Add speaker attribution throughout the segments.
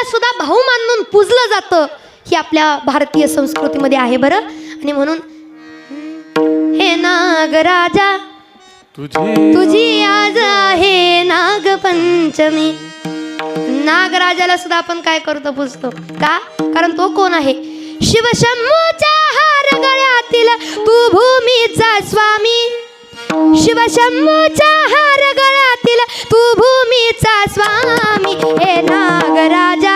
Speaker 1: नागाला सुद्धा भाऊ मानून पूजलं जातं ही आपल्या भारतीय संस्कृतीमध्ये आहे बरं. आणि म्हणून हे नागराजा
Speaker 2: तुझी
Speaker 1: तुझी आज आहे नागपंचमी. नागराजाला सुद्धा आपण काय करतो पूजतो? का? कारण तो कोण आहे? शिवशंभूच्या हार गळ्यातील तू भूमीचा स्वामी. शिवशंभूच्या हार गळ्यातील तू भूमीचा स्वामी. हे नागराजा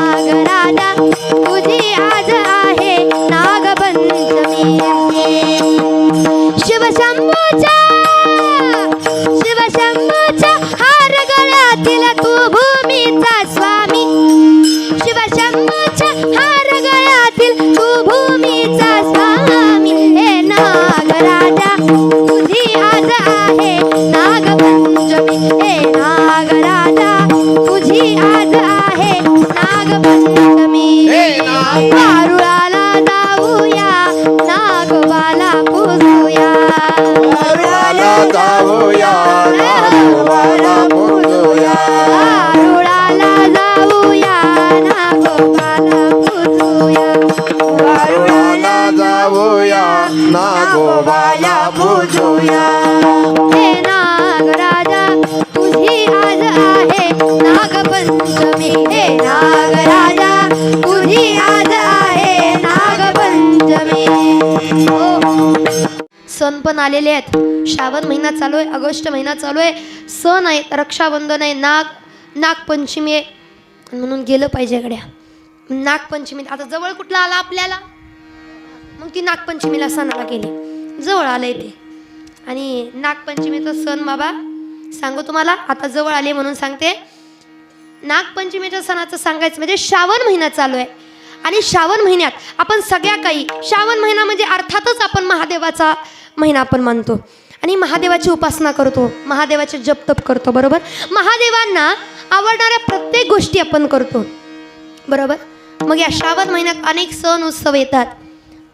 Speaker 1: हे सण पण आलेले आहेत. श्रावण महिना चालू आहे ऑगस्ट महिना चालू आहे. सण आहेत रक्षाबंधन आहे नाग नागपंचमी आहे. म्हणून गेलं पाहिजे गड्या. नागपंचमी आता जवळ कुठला आला आपल्याला? मग ती नागपंचमीला सणाला गेली. जवळ आलं ते. आणि नागपंचमीचा सण बाबा सांगू तुम्हाला आता जवळ आले म्हणून सांगते. नागपंचमीच्या सणाचं सांगायचं म्हणजे श्रावण महिना चालू आहे. आणि श्रावण महिन्यात आपण सगळ्या काही श्रावण महिना म्हणजे अर्थातच आपण महादेवाचा महिना आपण मानतो. आणि महादेवाची उपासना करतो महादेवाचे जप तप करतो बरोबर? महादेवांना आवडणाऱ्या प्रत्येक गोष्टी आपण करतो. बरोबर? मग या श्रावण महिन्यात अनेक सण उत्सव येतात.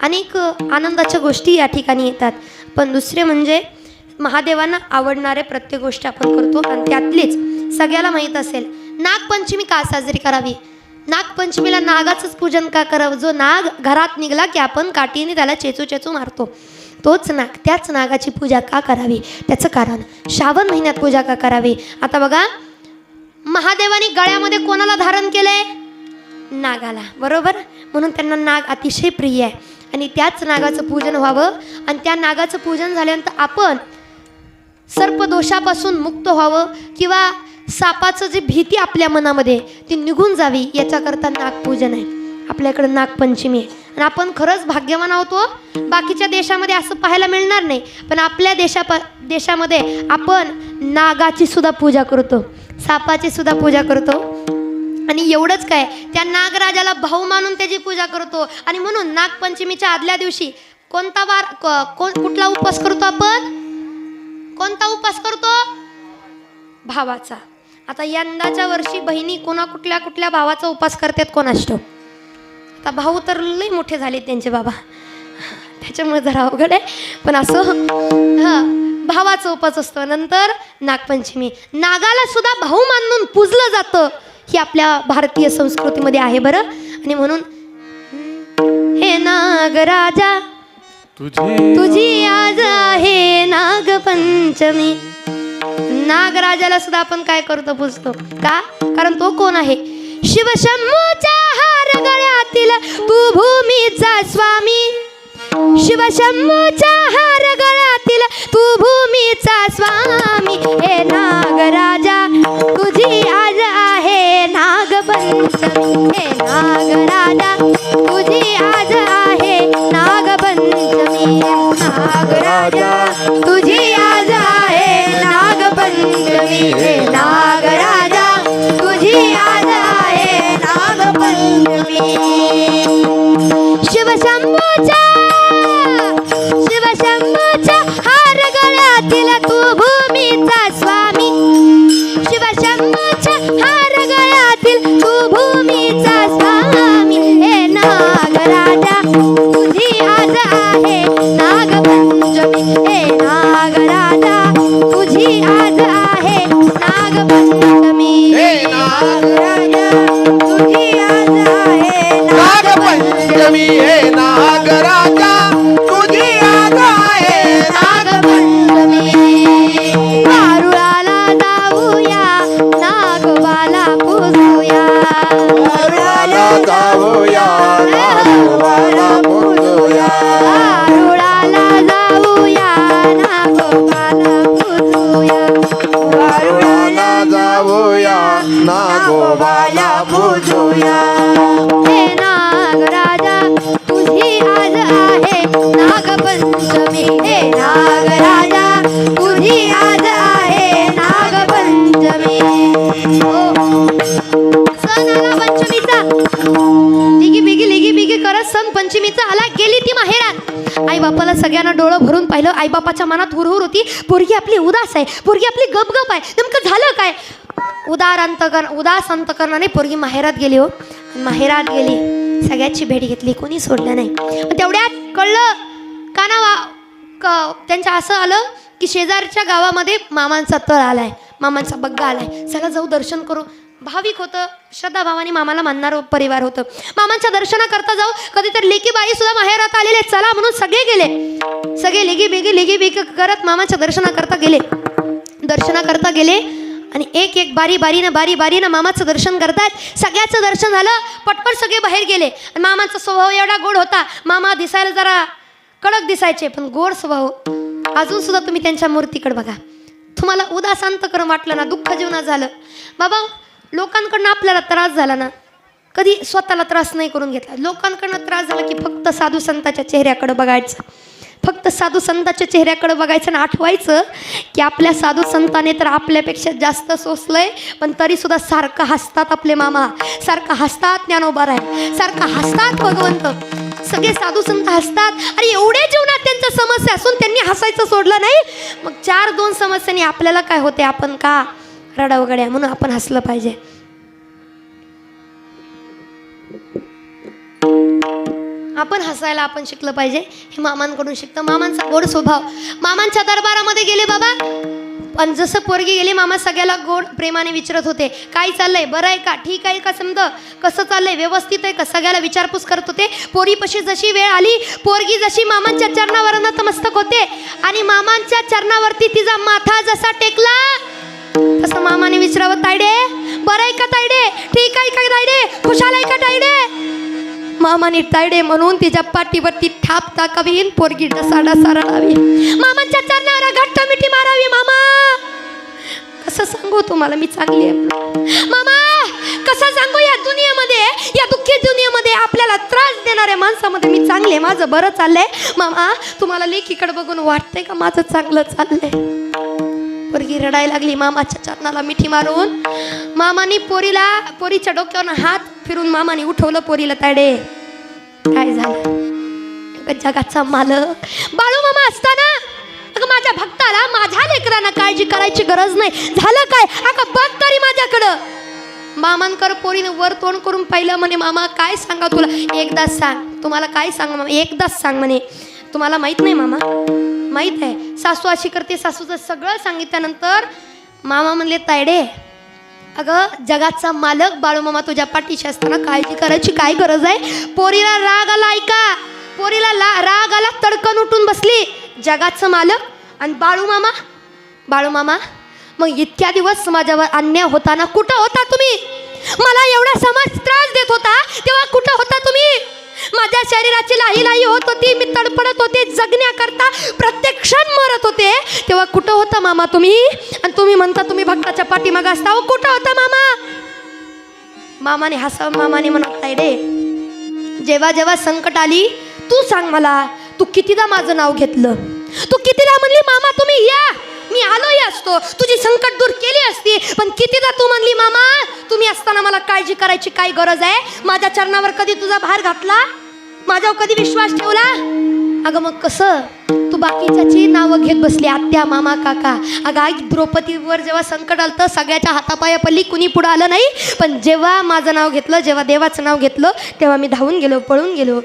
Speaker 1: अनेक आनंदाच्या गोष्टी या ठिकाणी येतात. पण दुसरे म्हणजे महादेवांना आवडणाऱ्या प्रत्येक गोष्टी आपण करतो आणि त्यातलीच सगळ्याला माहीत असेल नागपंचमी का साजरी करावी? नागपंचमीला नागाचंच पूजन का करावं? जो नाग घरात निघाला की आपण काठीने त्याला चेचू चेचू मारतो. तोच नाग त्याच नागाची पूजा का करावी? त्याचं कारण श्रावण महिन्यात पूजा का करावी? आता बघा महादेवाने गळ्यामध्ये कोणाला धारण केलंय? नागाला बरोबर? म्हणून त्यांना नाग अतिशय प्रिय आहे. आणि त्याच नागाचं पूजन व्हावं आणि त्या नागाचं पूजन झाल्यानंतर आपण सर्पदोषापासून मुक्त व्हावं किंवा सापाचं जी भीती आपल्या मनामध्ये ती निघून जावी याच्याकरता नागपूजन आहे. आपल्याकडं नागपंचमी आहे. आणि आपण खरंच भाग्यवान आहोत हो. बाकीच्या देशामध्ये असं पाहायला मिळणार नाही. पण आपल्या देशा देशामध्ये आपण नागाची सुद्धा पूजा करतो. सापाची सुद्धा पूजा करतो. आणि एवढंच काय त्या नागराजाला भाऊ मानून त्याची पूजा करतो. आणि म्हणून नागपंचमीच्या आदल्या दिवशी कोणता वार कोण कुठला उपवास करतो आपण? कोणता उपवास करतो? भावाचा. आता यंदाच्या वर्षी बहिणी कोणा कुठल्या कुठल्या भावाचा उपवास करतात कोणाष्ट आता भाऊ तर लई मोठे झाले त्यांचे बाबा. त्याच्यामुळे जरा अवघड आहे. पण असं हां भावाचा उपवास असतो. नंतर नागपंचमी. नागाला सुद्धा भाऊ मानून पूजलं जातं. ही आपल्या भारतीय संस्कृतीमध्ये आहे बरं. आणि म्हणून हे नागराजा
Speaker 2: तुझी
Speaker 1: तुझी आज आहे नागपंचमी. नागराजाला सुद्धा आपण काय करतो पूजतो? का? कारण तो कोण आहे? शिवशंभूच्या हार गळ्यातील तू भूमीचा स्वामी शिवशंभूच्या हार गळ्यातील तू भूमीचा स्वामी. हे नागराजा तुझी आज आहे नागपंचमी. हे नागराजा तुझी आज आहे नागपंचमी. नागराजा शिवशंभूच्या शिवशंभूच्या हार गळ्यातील तू भूमीचा स्वामी शिवशंभूच्या हार गळ्यातील तू भूमीचा स्वामी. हे नागराजा तुझी आज आहे नागपंचमी. हे नागराजा तुझी आज रुळाला
Speaker 2: जाऊया नागोबाला पुजूया.
Speaker 1: रुळाला जाऊया नागोबाला पुजूया. रुळाला जाऊया नागोबाला पुजूया. सगळ्यांना भरून पाहिलं आईबापाच्या मनात हुरहुर होती. पोरगी आपली उदास आहे. पोरगी आपली गपगप आहे. नेमकं झालं काय? उदार अंतकर उदास अंतकरणाने पोरगी माहेरात गेली हो. माहेरात गेली. सगळ्याची भेट घेतली. कोणी सोडलं नाही. तेवढ्यात कळलं का ना वा क त्यांच्या असं आलं की शेजारच्या गावामध्ये मामांचा तळ आलाय. मामांचा बग्गा आलाय. चला जाऊ दर्शन करू. भाविक होतं श्रद्धाभावाने मामाला मानणारं परिवार होतं. मामांच्या दर्शनाकरता जाऊ कधीतरी लेकी बाई सुद्धा माहेरात आलेले चला म्हणून सगळे गेले. सगळे लेगी बेगी लेगी बेगी करत मामाच्या दर्शनाकरता गेले. दर्शनाकरता गेले आणि एक एक बारी बारीनं बारी बारीनं मामाचं दर्शन करतायत. सगळ्याचं दर्शन झालं पटपट सगळे बाहेर गेले. आणि मामाचा स्वभाव एवढा गोड होता. मामा दिसायला जरा कडक दिसायचे पण गोड स्वभाव. अजून सुद्धा तुम्ही त्यांच्या मूर्तीकडे बघा. तुम्हाला उदासांत करून वाटलं ना दुःख जीवनात झालं. बाबा लोकांकडनं आपल्याला त्रास झाला ना कधी स्वतःला त्रास नाही करून घेतला. लोकांकडनं त्रास झाला की फक्त साधू संताच्या चेहऱ्याकडे बघायचं. फक्त साधू संताच्या चेहऱ्याकडे बघायचं आणि आठवायचं की आपल्या साधू संताने तर आपल्यापेक्षा जास्त सोसलंय पण तरीसुद्धा सारखं हसतात आपले मामा. सारखं हसतात ज्ञानोबा आहे सारखं हसतात भगवंत. सगळे साधू संत हसतात. आणि एवढ्या जीवनात त्यांच्या समस्या असून त्यांनी हसायचं सोडलं नाही. मग चार दोन समस्यांनी आपल्याला काय होते? आपण का? रडावगड्या म्हणून आपण हसलं पाहिजे. आपण हसायला आपण शिकलं पाहिजे. हे मामांकडून शिकतं. मामांचा गोड स्वभाव. मामांच्या दरबारामध्ये गेले बाबा. पण जसं पोरगी गेली मामा सगळ्याला गोड प्रेमाने विचारत होते. काय चाललंय? बरं आहे का? ठीक आहे का समज? कसं चाललंय? व्यवस्थित आहे का? सगळ्याला विचारपूस करत होते. पोरीपाशी जशी वेळ आली पोरगी जशी मामांच्या चरणावर नतमस्तक होते आणि मामांच्या चरणावरती तिचा माथा जसा टेकला तसं मामाने विचारावं तायडे बरं आहे का तायडे ठीक आहे का तायडे खुशाल आहे का तायडे मामाने तायडे म्हणून तिच्या पाठीवरती थाप टाकावी पोरगी डसा डसा रडावी. मामांच्या चरणावर घट्ट मिठी मारावी मामा. कसं सांगू तुम्हाला मी चांगली आहे मामा कसं सांगू या दुनियेमध्ये या दुःखी दुनियेमध्ये आपल्याला त्रास देणाऱ्या माणसामध्ये मी चांगले आहे, माझं बरं चाललंय. मामा तुम्हाला लेखीकडे बघून वाटतंय का माझं चांगलं चाललंय? पोरगी रडायला लागली. मामाच्या चरणाला मिठी मारून मामाने पोरीला पोरीच्या डोक्यावर हात फिरून मामाने उठवलं पोरीला ताडे काय झालं? जगाचा मालक. बाळू मामा असताना अगं माझ्या भक्ताला माझ्या लेकरांना काळजी करायची गरज नाही. झालं काय? अगं बघ तरी माझ्याकडं. मामांकर पोरीनं वर तोंड करून पाहिलं म्हणे मामा काय सांगा तुला? एकदाच सांग. तुम्हाला काय सांग मामा एकदाच सांग म्हणे. तुम्हाला माहीत नाही मामा? माहीत आहे. सासू अशी करते सासूचं सगळं सांगितल्यानंतर मामा म्हणले तायडे अगं जगाचा मालक बाळूमामा तुझ्या पाठीशी असताना काळजी करायची काय गरज आहे? पोरीला राग आला ऐका. पोरीला ला राग आला तडकन उठून बसली. जगाचं मालक आणि बाळूमामा. बाळूमामा मग इतक्या दिवस समाजावर अन्याय होताना कुठं होता तुम्ही? मला एवढा समाज त्रास देत होता तेव्हा कुठं होता तुम्ही? माझ्या शरीराची लाही लाही होत होती मी तडपडत होते जगण्याकरता प्रत्येक क्षण मरत होते. तेव्हा कुठं होता मामा तुम्ही? आणि तुम्ही म्हणता तुम्ही भक्ताच्या पाठीमागं असता. हो कुठं होता मामा? मामाने हसा मामाने म्हणत रे. जेव्हा जेव्हा संकट आली तू सांग मला तू कितीदा माझं नाव घेतलं? तू कितीदा म्हणली मामा तुम्ही या. मी आलोही असतो. तुझी संकट दूर केली असती. पण कितीदा तू म्हणली मामा तुम्ही असताना मला काळजी करायची काय गरज आहे? माझ्या चरणावर कधी तुझा भार घातला? माझ्यावर कधी विश्वास ठेवला? अगं मग कसं? तू बाकीच्याची नावं घेत बसली आत्या मामा काका. अगं आई द्रौपदीवर जेव्हा संकट आलं तर सगळ्याच्या हातापाया कुणी पुढं आलं नाही. पण जेव्हा माझं नाव घेतलं जेव्हा देवाचं नाव घेतलं तेव्हा मी धावून गेलो पळून गेलो.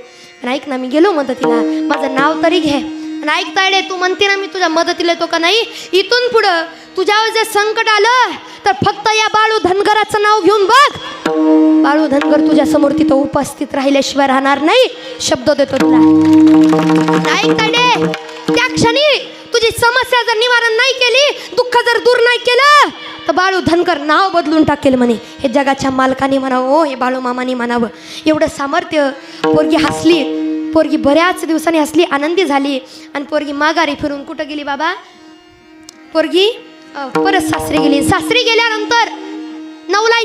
Speaker 1: ऐक ना मी गेलो मदतीला. माझं नाव तरी घे. आणि ऐक तायडे तू म्हणते ना मी तुझ्या मदतीला येतो का नाही? इथून पुढं तुझ्यावर जर संकट आलं तर फक्त या बाळू धनगराचं नाव घेऊन बघ. बाळू धनगर तुझ्या समोर तिथं उपस्थित राहिल्याशिवाय राहणार नाही शब्द देतो तुला. ऐक तायडे त्या क्षणी तुझी समस्या जर निवारण नाही केली दुःख जर दूर नाही केलं तर बाळू धनकर नाव बदलून टाकेल म्हणे. हे जगाच्या मालकाने म्हणावं हो हे बाळू मामाने म्हणावं. एवढं सामर्थ्य पोरगी हसली पोरगी बऱ्याच दिवसांनी हसली आनंदी झाली. आणि पोरगी माघारी फिरून कुठं गेली बाबा? पोरगी परत सासरी गेली. सासरी गेल्यानंतर नवला